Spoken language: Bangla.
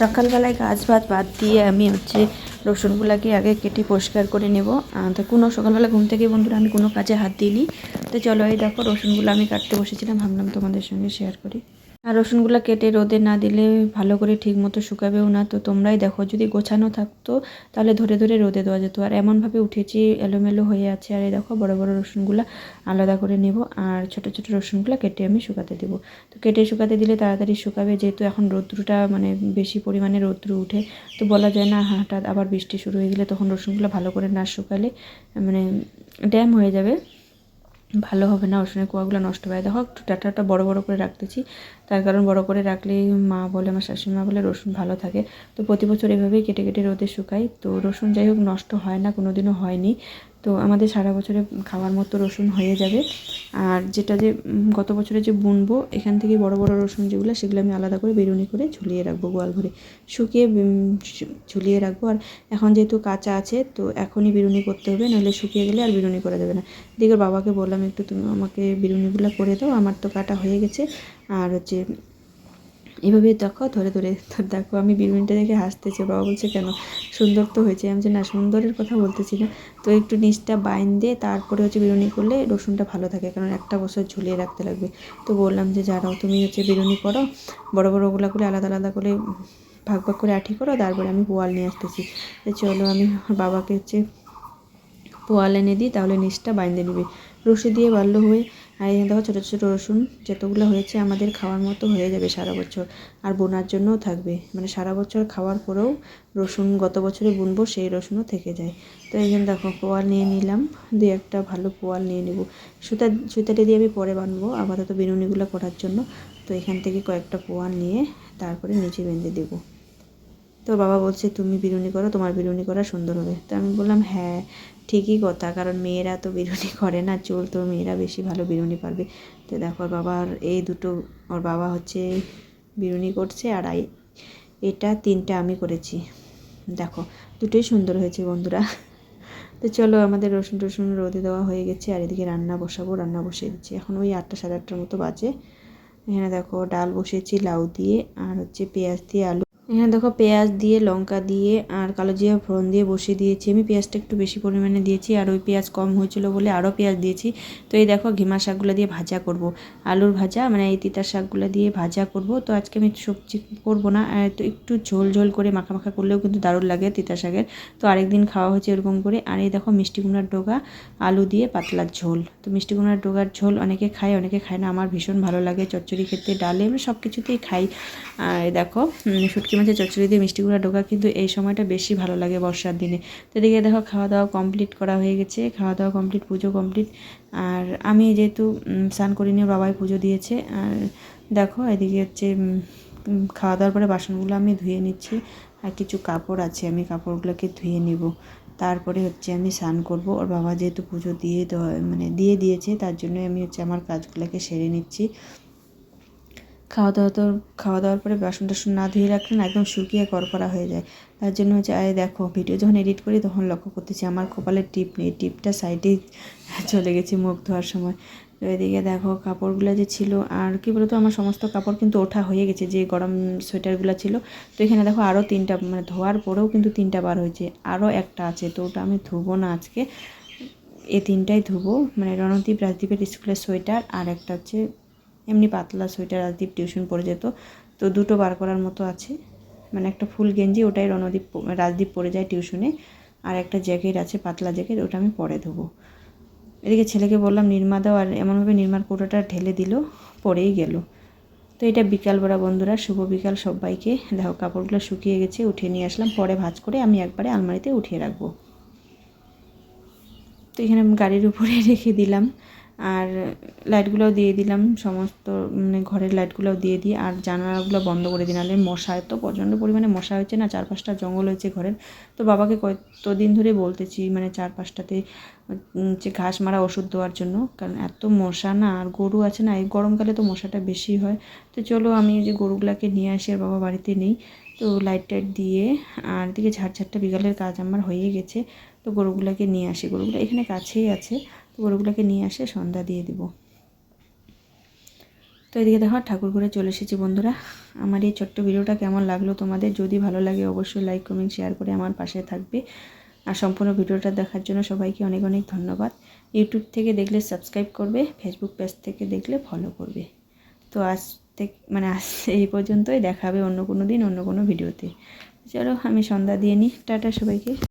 সকালবেলায় গাছ ভাত বাদ দিয়ে আমি হচ্ছে রসুনগুলাকে আগে কেটে পরিষ্কার করে নেব। তো কোনো সকালবেলা ঘুম থেকে বন্ধুরা আমি কোনো কাজে হাত দিইনি। তো চলো এই দেখো রসুনগুলো আমি কাটতে বসেছিলাম, ভাবলাম তোমাদের সঙ্গে শেয়ার করি। আর রসুনগুলো কেটে রোদে না দিলে ভালো করে ঠিক মতো শুকাবেও না। তো তোমরাই দেখো, যদি গোছানো থাকতো তাহলে ধরে ধরে রোদে দেওয়া যেত। আর এমনভাবে উঠেছি, এলোমেলো হয়ে আছে। আর এই দেখো, বড় বড় রসুনগুলো আলাদা করে নেব আর ছোট ছোট রসুনগুলো কেটে আমি শুকাতে দেবো। তো কেটে শুকাতে দিলে তাড়াতাড়ি শুকাবে, যেহেতু এখন রৌদ্রটা মানে বেশি পরিমাণে রৌদ্র উঠে। তো বলা যায় না, হঠাৎ আবার বৃষ্টি শুরু হয়ে গেলে তখন রসুনগুলো ভালো করে না শুকালে মানে ড্যাম হয়ে যাবে। ভালো হবে না রসুনের কুয়াগুলো নষ্ট হয়ে দেখো, একটু ডাটাটা বড় বড় করে রাখতেছি। তার কারণ বড় করে রাখলেই মা বলে, আমার শাশুড়ি মা বলে রসুন ভালো থাকে। তো প্রতি বছর এভাবেই কেটে কেটে রোদে শুকাই। তো রসুন যাই হোক, নষ্ট হয় না কোনো দিনও হয়নি। তো আমাদের সারা বছরে খাওয়ার মতো রসুন হয়ে যাবে। আর যেটা যে গত বছরে যে বুনবো, এখান থেকে বড় বড় রসুন যেগুলো, সেগুলো আমি আলাদা করে বেরুনি করে ঝুলিয়ে রাখব গোয়াল ঘরে শুকিয়ে ঝুলিয়ে রাখব। আর এখন যেহেতু কাঁচা আছে, তো এখনই বিরুনি করতে হবে নাহলে শুকিয়ে গেলে আর বিরুনি করা যাবে না। দিকে বাবাকে বললাম, একটু তুমি আমাকে বিরুনিগুলো করে দাও, আমার তো কাটা হয়ে গেছে। আর হচ্ছে এভাবে দেখো, ধরে ধরে, দেখো, আমি বিরুনিটা দেখে হাসতেছি। বাবা বলছে, কেন? সুন্দর তো হয়েছে। আমি যে না, সুন্দরের কথা বলতেছি না। তো একটু নিচটা বাইন দিয়ে তারপরে হচ্ছে বিরুনি করলে রসুনটা ভালো থাকে, কারণ একটা বছর ঝুলিয়ে রাখতে লাগবে। তো বললাম যে যারাও তুমি হচ্ছে বিরুনি করো। বড় বড় ওগুলা করে আলাদা আলাদা করে ভাগ ভাগ করে আঠি করো, তারপরে আমি পোয়াল নিয়ে আসতেছি। চলো, আমি বাবাকে হচ্ছে পোয়াল এনে দিই, তাহলে নিচটা বাইন্দে নিবে। রশি দিয়ে বাড়লো হয়ে আর এখানে দেখো ছোটো ছোটো রসুন যতগুলো হয়েছে আমাদের খাওয়ার মতো হয়ে যাবে সারা বছর। আর বোনার জন্যও থাকবে। মানে সারা বছর খাওয়ার পরেও রসুন গত বছরে বুনবো, সেই রসুনও থেকে যায়। তো এখানে দেখো, পোয়াল নিয়ে নিলাম। দু একটা ভালো পোয়াল নিয়ে নেব। সুতা, সুতাটি দিয়ে আমি পরে বানবো আপাতত বিনুনিগুলো করার জন্য। তো এখান থেকে কয়েকটা পোয়াল নিয়ে তারপরে নিচে বেঁধে দেবো। তো বাবা বলছে, তুমি বিরুনি করো, তোমার বিরুনি করা সুন্দর হবে। তো আমি বললাম হ্যাঁ ঠিকই কথা, কারণ মেয়েরা তো বিরুনি করে না চুল তো মেয়েরা বেশি ভালো বিরুনি পারবে। তো দেখো, ওর বাবার এই দুটো, ওর বাবা হচ্ছে বিরুনি করছে, আর এটা তিনটা আমি করেছি। দেখো, দুটোই সুন্দর হয়েছে বন্ধুরা। তো চলো, আমাদের রসুন টসুন রোদে দেওয়া হয়ে গেছে, আর এদিকে রান্না বসাবো, রান্না বসিয়ে দিচ্ছি। এখন ওই আটটা সাড়ে আটটার মতো বাজে। এখানে দেখো, ডাল বসিয়েছি, লাউ দিয়ে, আর হচ্ছে পেঁয়াজ দিয়ে আলু এখানে দেখো পেঁয়াজ দিয়ে, লঙ্কা দিয়ে আর কালো জিরা ফোড়ন দিয়ে বসিয়ে দিয়েছি। আমি পেঁয়াজটা একটু বেশি পরিমাণে দিয়েছি আর ওই পেঁয়াজ কম হয়েছিল বলে আরও পেঁয়াজ দিয়েছি। তো এই দেখো ঘিমা শাকগুলো দিয়ে ভাজা করব। আলুর ভাজা মানে এই তিতার শাকগুলো দিয়ে ভাজা করব। তো আজকে আমি সবজি করব না তো একটু ঝোল ঝোল করে মাখা মাখা করলেও কিন্তু দারুণ লাগে তিতা শাকের। তো আরেকদিন খাওয়া হয়েছে এরকম করে। আর এই দেখো মিষ্টি কুমড়ার ডোগা, আলু দিয়ে পাতলার ঝোল। তো মিষ্টি কুমড়ার ডোগার ঝোল অনেকে খায় অনেকে খায় না। আমার ভীষণ ভালো লাগে চচ্চড়ি খেতে, ডালে আমি সব কিছুতেই খাই। আর দেখো শুটকি মাছের চচ্চড়ি দিয়ে মিষ্টি কুমড়া ডোকা কিন্তু এই সময়টা বেশি ভালো লাগে বর্ষার দিনে। তো এদিকে দেখো খাওয়া দাওয়া কমপ্লিট করা হয়ে গেছে। খাওয়া দাওয়া কমপ্লিট পুজো কমপ্লিট আর আমি যেহেতু স্নান করিনি বাবাই পুজো দিয়েছে। আর দেখো, এদিকে হচ্ছে খাওয়া দাওয়ার পরে বাসনগুলো আমি ধুয়ে নিচ্ছি। আর কিছু কাপড় আছে, আমি কাপড়গুলোকে ধুয়ে নিব। তারপরে হচ্ছে আমি স্নান করব। ওর বাবা যেহেতু পুজো দিয়ে মানে দিয়ে দিয়েছে, তার জন্যই আমি হচ্ছে আমার কাজগুলোকে সেরে নিচ্ছি। খাওয়া দাওয়া তো, খাওয়া দাওয়ার পরে বাসন টাসন না ধুয়ে রাখলে না একদম শুকিয়ে করকরা হয়ে যায়। তার জন্য হচ্ছে, আরে দেখো ভিডিও যখন এডিট করি তখন লক্ষ্য করতেছি আমার কপালে টিপ নেই, টিপটা সাইডেই চলে গেছে মুখ ধোয়ার সময়। তো এদিকে দেখো, কাপড়গুলো যে ছিল, আর কি বলতো, আমার সমস্ত কাপড় কিন্তু ওঠা হয়ে গেছে, যে গরম সোয়েটারগুলো ছিল। তো এখানে দেখো আরও তিনটা মানে ধোয়ার পরেও কিন্তু তিনটা বার হয়েছে আরও একটা আছে, তো ওটা আমি ধুবো না আজকে। এই তিনটাই ধুবো মানে রণদীপ রাজদীপের স্কুলের সোয়েটার আর একটা হচ্ছে এমনি পাতলা সোয়েটার রাজদীপ টিউশন পড়ে যেত। তো দুটো বার করার মতো আছে। মানে একটা ফুল গেঞ্জি, ওটাই রণদীপ রাজদীপ পরে যায় টিউশনে। আর একটা জ্যাকেট আছে, পাতলা জ্যাকেট, ওটা আমি পরে দেবো এদিকে ছেলেকে বললাম, নির্মা দাও, আর এমনভাবে নির্মার কোটোটা ঢেলে দিল, পরেই গেল। তো এটা বিকালবেলা বন্ধুরা, শুভ বিকাল সবাইকে। দেখো, কাপড়গুলো শুকিয়ে গেছে, উঠিয়ে নিয়ে আসলাম। পরে ভাঁজ করে আমি একবারে আলমারিতে উঠিয়ে রাখব। তো এখানে আমি গাড়ির উপরে রেখে দিলাম। আর লাইটগুলোও দিয়ে দিলাম সমস্ত মানে ঘরের লাইটগুলোও দিয়ে দিই। আর জানালাগুলো বন্ধ করে দিই নাহলে মশা এত প্রচণ্ড পরিমাণে মশা হয়েছে না চারপাশটা জঙ্গল হয়েছে ঘরের। তো বাবাকে কতদিন ধরে বলতেছি মানে চারপাশটাতে উম, যে ঘাস মারা ওষুধ দেওয়ার জন্য। কারণ এত মশা না আর গরু আছে না এই গরমকালে তো মশাটা বেশি হয়। তো চলো আমি যে গরুগুলাকে নিয়ে আসি আর বাবা বাড়িতে নেই। তো লাইট টাইট দিয়ে আর দিকে ঝাড়ঝাড়টা বিকালের কাজ আমার হয়ে গেছে। তো গরুগুলোকে নিয়ে আসি। গরুগুলো এখানে কাছেই আছে। তো গরুগুলোকে নিয়ে আসে, সন্ধ্যা দিয়ে দিব। তো এদিকে দেখো, ঠাকুর ঘরে চলে এসেছি বন্ধুরা। আমার এই ছোট্ট ভিডিওটা কেমন লাগল তোমাদের? যদি ভালো লাগে অবশ্যই লাইক কমেন্ট শেয়ার করে আমার পাশে থাকবে। আর সম্পূর্ণ ভিডিওটা দেখার জন্য সবাইকে অনেক অনেক ধন্যবাদ। ইউটিউব থেকে দেখলে সাবস্ক্রাইব করবে ফেসবুক পেজ থেকে দেখলে ফলো করবে। তো আজ থেকে মানে আজ এই পর্যন্তই দেখাবে অন্য কোনো দিন, অন্য কোনো ভিডিওতে। চলো, আমি সন্ধ্যা দিয়ে নিই। টাটা সবাইকে।